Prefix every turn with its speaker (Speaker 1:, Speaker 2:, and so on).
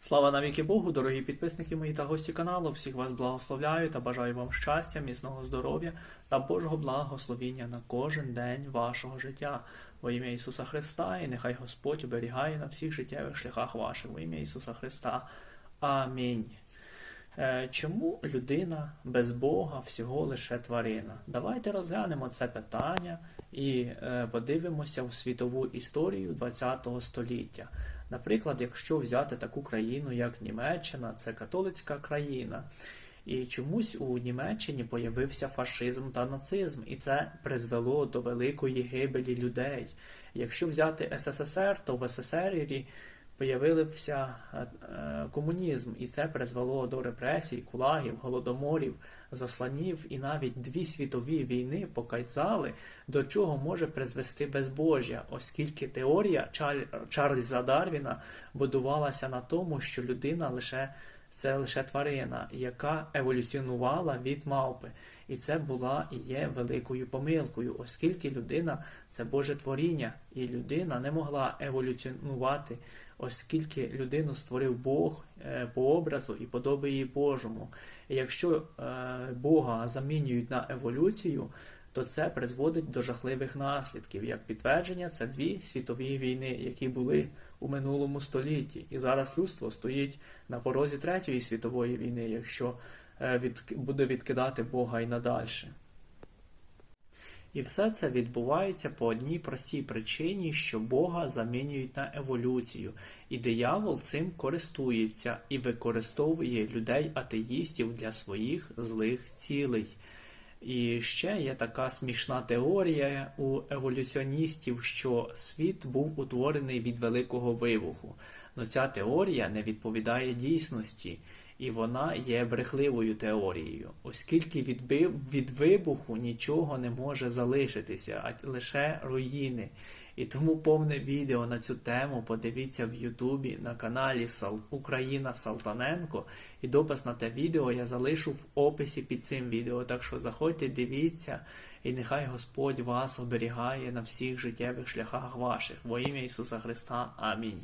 Speaker 1: Слава навіки Богу, дорогі підписники мої та гості каналу. Всіх вас благословляю та бажаю вам щастя, міцного здоров'я та Божого благословіння на кожен день вашого життя. Во ім'я Ісуса Христа, і нехай Господь оберігає на всіх життєвих шляхах ваших. Во ім'я Ісуса Христа. Амінь. Е, Чому людина без Бога всього лише тварина? Давайте розглянемо це питання і е, подивимося в світову історію ХХ століття. Наприклад, якщо взяти таку країну, як Німеччина, це католицька країна. І чомусь у Німеччині появився фашизм та нацизм, і це призвело до великої гибелі людей. Якщо взяти СССР, то в СССР появився е, комунізм, і це призвело до репресій, кулагів, голодоморів, засланів, і навіть дві світові війни показали, до чого може призвести безбожжя, оскільки теорія Чарль- Чарльза Дарвіна будувалася на тому, що людина лише це лише тварина, яка еволюціонувала від мавпи. І це була і є великою помилкою, оскільки людина це Боже творіння, і людина не могла еволюціонувати, оскільки людину створив Бог е, по образу і подоби її Божому. І якщо е, Бога замінюють на еволюцію, то це призводить до жахливих наслідків. Як підтвердження, це дві світові війни, які були у минулому столітті. І зараз людство стоїть на порозі третьої світової війни, якщо е, від, буде відкидати Бога і надальше. І все це відбувається по одній простій причині, що Бога замінюють на еволюцію, і диявол цим користується і використовує людей атеїстів для своїх злих цілей. І ще є така смішна теорія у еволюціоністів, що світ був утворений від великого вибуху. Но ця теорія не відповідає дійсності, і вона є брехливою теорією, оскільки від, від вибуху нічого не може залишитися, а лише руїни. І тому повне відео на цю тему подивіться в Ютубі на каналі Україна Салтаненко. І допис на те відео я залишу в описі під цим відео. Так що заходьте, дивіться, і нехай Господь вас оберігає на всіх життєвих шляхах ваших. Во ім'я Ісуса Христа. Амінь.